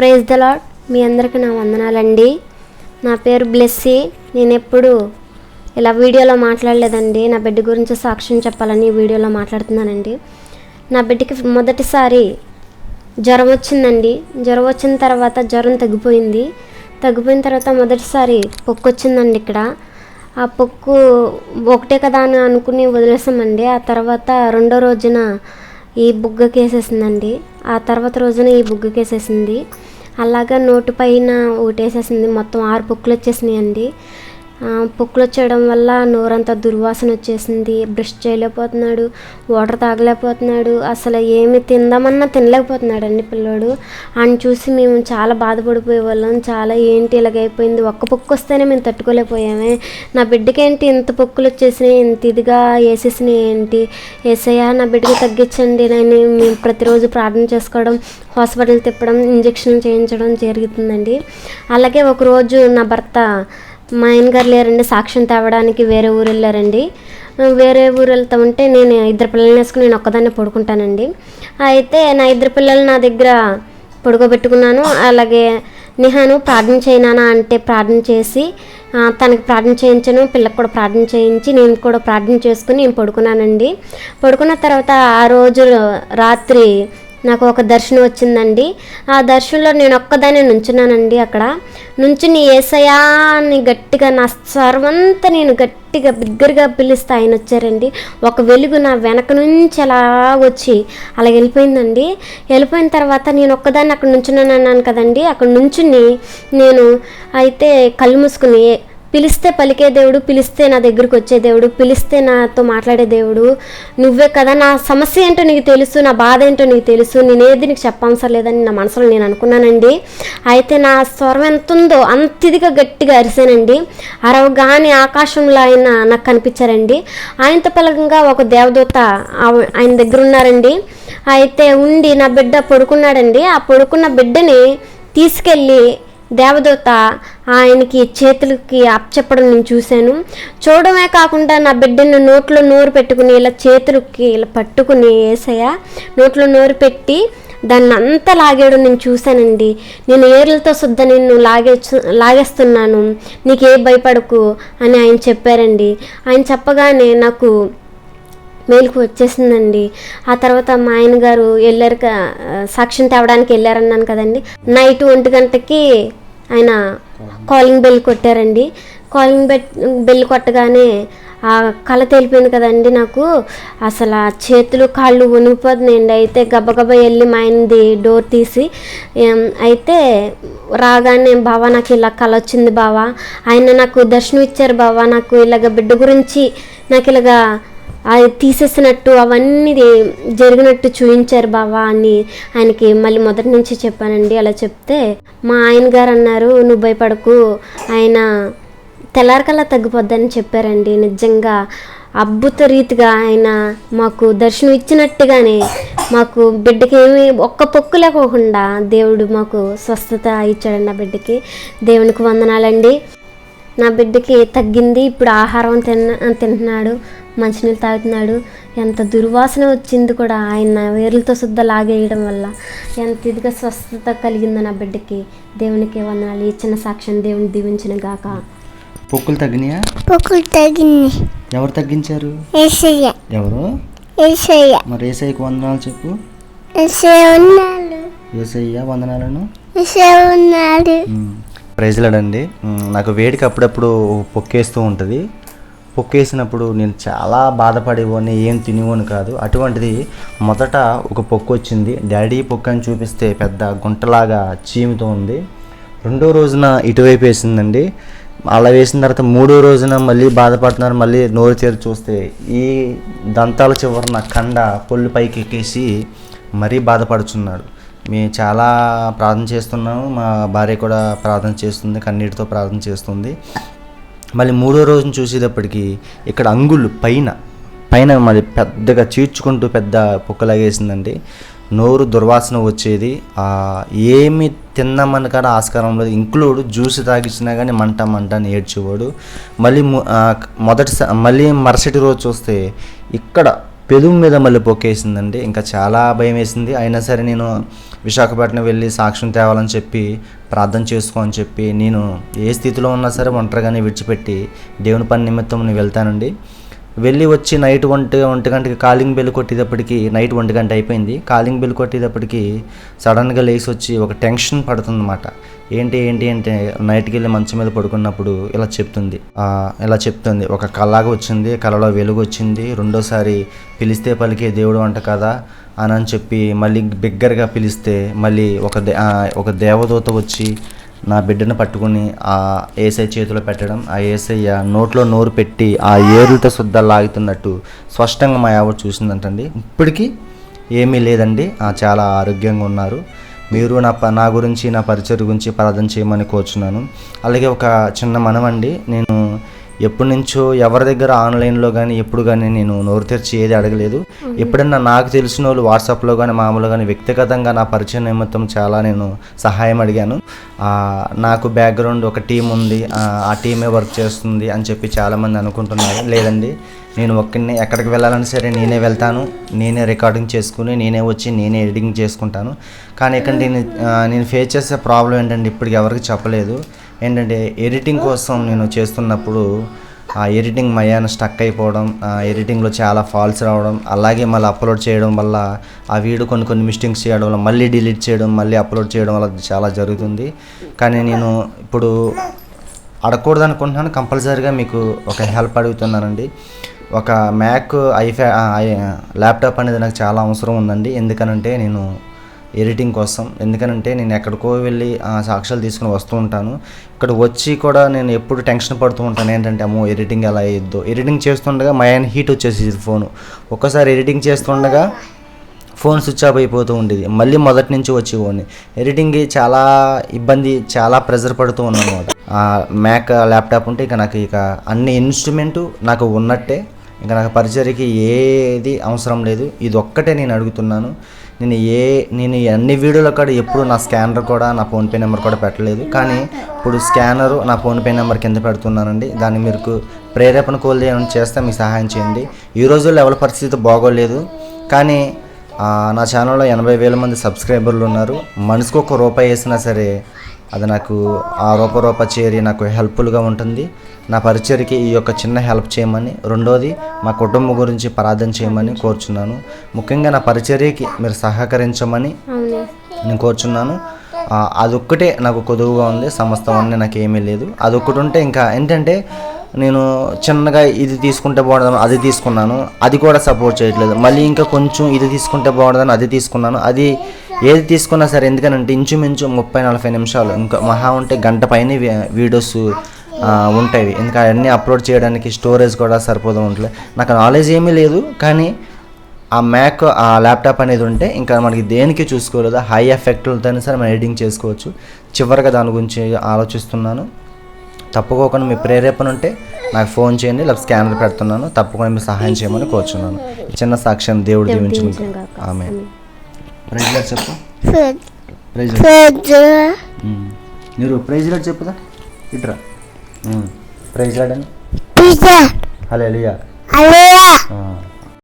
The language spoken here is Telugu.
ప్రైజ్ ద లాడ్ మీ అందరికీ నా వందనాలండి. నా పేరు బ్లెస్సీ. నేను ఎప్పుడు ఇలా వీడియోలో మాట్లాడలేదండి. నా బిడ్డ గురించి సాక్ష్యం చెప్పాలని వీడియోలో మాట్లాడుతున్నానండి. నా బిడ్డకి మొదటిసారి జ్వరం వచ్చిందండి. జ్వరం వచ్చిన తర్వాత జ్వరం తగ్గిపోయింది. తగ్గిపోయిన తర్వాత మొదటిసారి పొక్కు వచ్చిందండి ఇక్కడ. ఆ పొక్కు ఒకటే కదా అని అనుకుని వదిలేసామండి. ఆ తర్వాత రెండో రోజున ఈ బుగ్గకేసేసిందండి. ఆ తర్వాత రోజున ఈ బుగ్గకేసేసింది. అలాగా నోటి పైన ఒకటేసేసింది మొత్తం ఆరు పుక్కులు వచ్చేసినాయండి. పొక్కులు వచ్చేయడం వల్ల నోరంతా దుర్వాసన వచ్చేసింది. బ్రష్ చేయలేకపోతున్నాడు వాటర్ తాగలేకపోతున్నాడు అసలు ఏమి తిందామన్నా తినలేకపోతున్నాడు అండి పిల్లోడు. ఆయన చూసి మేము చాలా బాధపడిపోయే వాళ్ళం చాలా ఏంటి ఇలాగైపోయింది? ఒక్క పొక్కు వస్తేనే మేము తట్టుకోలేకపోయామే. నా బిడ్డకి ఏంటి ఇంత పొక్కులు వచ్చేసినాయి? ఇంత ఇదిగా వేసేసినాయి ఏంటి? ఏసయ్యా నా బిడ్డకి తగ్గించండి. నేను మేము ప్రతిరోజు ప్రార్థన చేసుకోవడం హాస్పిటల్ తిప్పడం ఇంజక్షన్ చేయించడం జరుగుతుందండి. అలాగే ఒకరోజు నా భర్త మా ఆయన గారు లేరండి సాక్ష్యం తేవడానికి వేరే ఊరు వెళ్ళారండి వేరే ఊరు వెళ్తా ఉంటే నేను ఇద్దరు పిల్లల్ని వేసుకుని నేను ఒక్కదాన్నే పడుకుంటానండి. అయితే నా ఇద్దరు పిల్లలు నా దగ్గర పడుకోబెట్టుకున్నాను. అలాగే నిహాను ప్రార్థన చేయనానా అంటే ప్రార్థన చేసి తనకి ప్రార్థన చేయించను పిల్లకి కూడా ప్రార్థన చేయించి నేను కూడా ప్రార్థన చేసుకుని నేను పడుకున్నానండి. పడుకున్న తర్వాత ఆ రోజు రాత్రి నాకు ఒక దర్శనం వచ్చిందండి. ఆ దర్శనంలో నేను ఒక్కదానే నుంచున్నానండి అక్కడ. నుంచుని ఏసయా అని గట్టిగా నా స్వరమంతా నేను గట్టిగా బిగ్గరగా పిలుస్తే ఆయన వచ్చారండి. ఒక వెలుగు నా వెనక నుంచి అలా వచ్చి అలా వెళ్ళిపోయిందండి. వెళ్ళిపోయిన తర్వాత నేను ఒక్కదాన్ని అక్కడ నుంచున్నాను అన్నాను కదండి. అక్కడ నుంచుని నేను అయితే కళ్ళు మూసుకుని పిలిస్తే పలికే దేవుడు పిలిస్తే నా దగ్గరికి వచ్చే దేవుడు పిలిస్తే నాతో మాట్లాడే దేవుడు. నువ్వే కదా నా సమస్య ఏంటో నీకు తెలుసు నా బాధ ఏంటో నీకు తెలుసు నేనేది నీకు చెప్పవసరం లేదని నా మనసులో నేను అనుకున్నానండి. అయితే నా స్వరం ఎంత ఉందో అంత ఇదిగా గట్టిగా అరిసానండి. అరవగానే ఆకాశంలో ఆయన నాకు కనిపించారండి. ఆయనతో పలకంగా ఒక దేవదూత ఆయన దగ్గర ఉన్నారండి. అయితే ఉండి నా బిడ్డ పడుకున్నాడండి. ఆ పడుకున్న బిడ్డని తీసుకెళ్ళి దేవదూత ఆయనకి చేతులకి అప్పచెప్పడం నేను చూశాను. చూడడమే కాకుండా నా బిడ్డను నోట్లో నోరు పెట్టుకుని ఇలా చేతులకి ఇలా పట్టుకుని ఏసయ్య నోట్లో నోరు పెట్టి దాన్ని అంతా లాగాడు నేను చూశానండి. నేను ఏర్లతో శుద్ధ నిన్ను లాగే లాగేస్తున్నాను. నీకే భయపడకు అని ఆయన చెప్పారండి. ఆయన చెప్పగానే నాకు మేలుకు వచ్చేసిందండి. ఆ తర్వాత మా ఆయన గారు వెళ్ళారు సాక్ష్యం తేవడానికి వెళ్ళారన్నాను కదండి. నైట్ ఒంటి గంటకి ఆయన కాలింగ్ బెల్ కొట్టారండి. కాలింగ్ బెల్ బెల్ కొట్టగానే ఆ కళ తెలిపింది కదండి నాకు. అసలు ఆ చేతులు కాళ్ళు వణిగిపోతున్నాయండి అయితే గబగబా వెళ్ళి మా ఆయనది డోర్ తీసి అయితే రాగానే బావా నాకు ఇలా కళ వచ్చింది బావా. ఆయన నాకు దర్శనం ఇచ్చారు బావా. నాకు ఇలాగ బిడ్డ గురించి నాకు ఇలాగా అది తీసేసినట్టు అవన్నీ జరిగినట్టు చూపించారు బావా అని ఆయనకి మళ్ళీ మొదటి నుంచి చెప్పానండి. అలా చెప్తే మా ఆయన గారు అన్నారు నువ్వు భయపడకు ఆయన తెల్లారికల్లా తగ్గిపోద్దని చెప్పారండి. నిజంగా అద్భుత రీతిగా ఆయన మాకు దర్శనం ఇచ్చినట్టుగానే మాకు బిడ్డకి ఏమి ఒక్క పొక్కు లేకోకుండా దేవుడు మాకు స్వస్థత ఇచ్చాడండి ఆ బిడ్డకి. దేవునికి వందనాలండి. నా బిడ్డకి తగ్గింది ఇప్పుడు ఆహారం తిన్న తింటున్నాడు. మంచినీళ్ళు తాగుతున్నాడు. ఎంత దుర్వాసన వచ్చింది కూడా ఆయన వేర్లతో శుద్ధ లాగేయడం వల్ల. ఎంత ఇదిగా స్వస్థత కలిగిందో నా బిడ్డకి. దేవునికి వందనాలు. ఈ చిన్న సాక్ష్యం దేవుని దీవించిన గాక. పొక్కులు తగ్గినాయా? పొక్కులు తగ్గింది ఎవరు తగ్గించారు? ఏసయ్య. ఎవరు? ఏసయ్య. మరి ఏసఐకి వందనాలు చెప్పు. ఏసయ్య ఉన్నాడు ఏసయ్య వందనాలను? ఏసయ్య ప్రైజ్లాడండి. నాకు వేడికి అప్పుడప్పుడు పొక్కేస్తూ ఉంటుంది. పొక్కేసినప్పుడు నేను చాలా బాధపడేవాడిని ఏం తినేవాని కాదు. అటువంటిది మొదట ఒక పొక్కు వచ్చింది. డాడీ పొక్కు అని చూపిస్తే పెద్ద గుంటలాగా చీముతో ఉంది. రెండో రోజున ఇటువైపు వేసిందండి. అలా వేసిన తర్వాత మూడో రోజున మళ్ళీ బాధపడుతున్నారు. మళ్ళీ నోరు తెరిచి చూస్తే ఈ దంతాల చివరన కండ పొల్లు పైకి ఎక్కేసి మరీ బాధపడుచున్నాడు. మేము చాలా ప్రార్థన చేస్తున్నాము. మా భార్య కూడా ప్రార్థన చేస్తుంది. కన్నీటితో ప్రార్థన చేస్తుంది. మళ్ళీ మూడో రోజున చూసేటప్పటికి ఇక్కడ అంగుళ్ళు పైన పైన మరి పెద్దగా చీర్చుకుంటూ పెద్ద పొక్కలాగేసిందండి. నోరు దుర్వాసన వచ్చేది. ఏమి తిన్నామని కూడా ఆస్కారం లేదు. ఇంక్లూడ్ జ్యూస్ తాగించినా కానీ మంట మంట అని ఏడ్చేవాడు. మళ్ళీ మొదటి మళ్ళీ మరుసటి రోజు చూస్తే ఇక్కడ పెదువు మీద మళ్ళీ పొక్కేసిందండి. ఇంకా చాలా భయం వేసింది అయినా సరే నేను విశాఖపట్నం వెళ్ళి సాక్ష్యం తేవాలని చెప్పి ప్రార్థన చేసుకో అని చెప్పి నేను ఏ స్థితిలో ఉన్నా సరే ఒంటరిగానే విడిచిపెట్టి దేవుని పని నిమిత్తం నేను వెళ్తానండి. వెళ్ళి వచ్చి నైట్ ఒంటి ఒంటి గంటకి కాలింగ్ బెల్ కొట్టేటప్పటికి నైట్ ఒంటి గంట అయిపోయింది. కాలింగ్ బెల్ కొట్టేటప్పటికి సడన్గా లేచి వచ్చి ఒక టెన్షన్ పడుతుందన్నమాట. ఏంటి ఏంటి అంటే నైట్కి వెళ్ళి మంచం మీద పడుకున్నప్పుడు ఇలా చెప్తుంది. ఇలా చెప్తుంది. ఒక కళలాగా వచ్చింది కళలో వెలుగు వచ్చింది. రెండోసారి పిలిస్తే పలికే దేవుడు అంట కదా అని అని చెప్పి మళ్ళీ బిగ్గరగా పిలిస్తే మళ్ళీ ఒక దే ఒక దేవదూత వచ్చి నా బిడ్డను పట్టుకుని ఆ ఏసై చేతిలో పెట్టడం ఆ ఏసయ్య నోట్లో నోరు పెట్టి ఆ ఏరులతో శుద్ధ లాగుతున్నట్టు స్పష్టంగా మా ఆవిడ చూసిందంటండి. ఇప్పటికీ ఏమీ లేదండి. చాలా ఆరోగ్యంగా ఉన్నారు. మీరు నా ప నా గురించి నా పరిచయం గురించి ప్రార్థన చేయమని కోరుచున్నాను. అలాగే ఒక చిన్న మనవండి నేను ఎప్పటి నుంచో ఎవరి దగ్గర ఆన్లైన్లో కానీ ఎప్పుడు కానీ నేను నోరు తెరిచి ఏది అడగలేదు. ఎప్పుడన్నా నాకు తెలిసిన వాళ్ళు వాట్సాప్లో కానీ మామూలుగా కానీ వ్యక్తిగతంగా నా పరిచయం నిమిత్తం చాలా నేను సహాయం అడిగాను. నాకు బ్యాక్గ్రౌండ్ ఒక టీం ఉంది ఆ, టీమే వర్క్ చేస్తుంది అని చెప్పి చాలామంది అనుకుంటున్నారు. లేదండి నేను ఒక్కడిని ఎక్కడికి వెళ్ళాలని సరే నేనే వెళ్తాను. నేనే రికార్డింగ్ చేసుకుని నేనే వచ్చి నేనే ఎడిటింగ్ చేసుకుంటాను. కానీ ఇక్కడ నేను నేను ఫేస్ చేసే ప్రాబ్లం ఏంటంటే ఇప్పటికి ఎవరికి చెప్పలేదు. ఏంటంటే ఎడిటింగ్ కోసం నేను చేస్తున్నప్పుడు ఆ ఎడిటింగ్ మయాన స్టక్ అయిపోవడం ఆ ఎడిటింగ్లో చాలా ఫాల్స్ రావడం అలాగే మళ్ళీ అప్లోడ్ చేయడం వల్ల ఆ వీడియో కొన్ని కొన్ని మిస్టేక్స్ చేయడం వల్ల మళ్ళీ డిలీట్ చేయడం మళ్ళీ అప్లోడ్ చేయడం వల్ల చాలా జరుగుతుంది. కానీ నేను ఇప్పుడు అడగకూడదు అనుకుంటున్నాను కంపల్సరీగా మీకు ఒక హెల్ప్ అడుగుతున్నానండి. ఒక మ్యాక్ ఐఫ్యా ఐ ల్యాప్టాప్ అనేది నాకు చాలా అవసరం ఉందండి. ఎందుకనంటే నేను ఎడిటింగ్ కోసం. ఎందుకనంటే నేను ఎక్కడికో వెళ్ళి ఆ, సాక్ష్యాలు తీసుకుని వస్తూ ఉంటాను. ఇక్కడ వచ్చి కూడా నేను ఎప్పుడు టెన్షన్ పడుతూ ఉంటాను. ఏంటంటే అమ్మో ఎడిటింగ్ ఎలా అయ్యిద్దో. ఎడిటింగ్ చేస్తుండగా మయాన్ హీట్ వచ్చేసేది ఫోను. ఒక్కసారి ఎడిటింగ్ చేస్తుండగా ఫోన్ స్విచ్ ఆఫ్ అయిపోతూ ఉండేది. మళ్ళీ మొదటి నుంచి వచ్చేవాడిని ఎడిటింగ్ చాలా ఇబ్బంది చాలా ప్రెజర్ పడుతూ ఉన్నాను అనమాట మ్యాక్ ల్యాప్టాప్ ఉంటే ఇక నాకు ఇక అన్ని ఇన్స్ట్రుమెంటు నాకు ఉన్నట్టే. ఇంకా నాకు పరిచర్కి ఏది అవసరం లేదు. ఇది ఒక్కటే నేను అడుగుతున్నాను. నేను ఏ నేను అన్ని వీడియోలో కూడా ఎప్పుడు నా స్కానర్ కూడా నా ఫోన్పే నెంబర్ కూడా పెట్టలేదు. కానీ ఇప్పుడు స్కానరు నా ఫోన్పే నెంబర్ కింద పెడుతున్నానండి. దాన్ని మీరు ప్రేరేపణ కోల్ది ఏమైనా చేస్తే మీకు సహాయం చేయండి. ఈ రోజుల్లో ఎవరి పరిస్థితి బాగోలేదు. కానీ నా ఛానల్లో ఎనభై వేల మంది సబ్స్క్రైబర్లు ఉన్నారు. మనిషికి ఒక రూపాయి వేసినా సరే అది నాకు ఆ రూప రూప చేరి నాకు హెల్ప్ఫుల్గా ఉంటుంది. నా పరిచర్కి ఈ యొక్క చిన్న హెల్ప్ చేయమని రెండోది మా కుటుంబం గురించి ప్రార్థన చేయమని కోరుచున్నాను. ముఖ్యంగా నా పరిచర్యకి మీరు సహకరించమని నేను కోరుచున్నాను. అదొక్కటే నాకు కొదువుగా ఉంది సమస్తం అన్నీ నాకు ఏమీ లేదు. అదొక్కటి ఉంటే ఇంకా ఏంటంటే నేను చిన్నగా ఇది తీసుకుంటే బాగుండదని అది తీసుకున్నాను. అది కూడా సపోర్ట్ చేయట్లేదు. మళ్ళీ ఇంకా కొంచెం ఇది తీసుకుంటే బాగుండదని అది తీసుకున్నాను. అది ఏది తీసుకున్నా సరే ఎందుకనంటే ఇంచుమించు ముప్పై నలభై నిమిషాలు. ఇంకా మహా ఉంటే గంట పైన వీడియోస్ ఉంటాయి. ఇంకా అవన్నీ అప్లోడ్ చేయడానికి స్టోరేజ్ కూడా సరిపోదు ఉండలేదు నాకు నాలెడ్జ్ ఏమీ లేదు కానీ ఆ మ్యాక్ ఆ ల్యాప్టాప్ అనేది ఉంటే ఇంకా మనకి దేనికి చూసుకోలేదు హై ఎఫెక్ట్లతో సరే మనం ఎడిటింగ్ చేసుకోవచ్చు. చివరిగా దాని గురించి ఆలోచిస్తున్నాను. తప్పుకోకుండా మీ ప్రేరేపణ ఉంటే నాకు ఫోన్ చేయండి లేకపోతే స్కానర్ పెడుతున్నాను. తప్పకుండా మీరు సహాయం చేయమని కోరుచున్నాను. చిన్న సాక్ష్యం దేవుడు దీవించిన. ఆమె ప్రైజ్ చెప్పు. ప్రైజ్ మీరు ప్రైజ్ చెప్పుదా? ఇట్రా. ప్రైజ్ లాడ్ అని పిజ్జా హలో.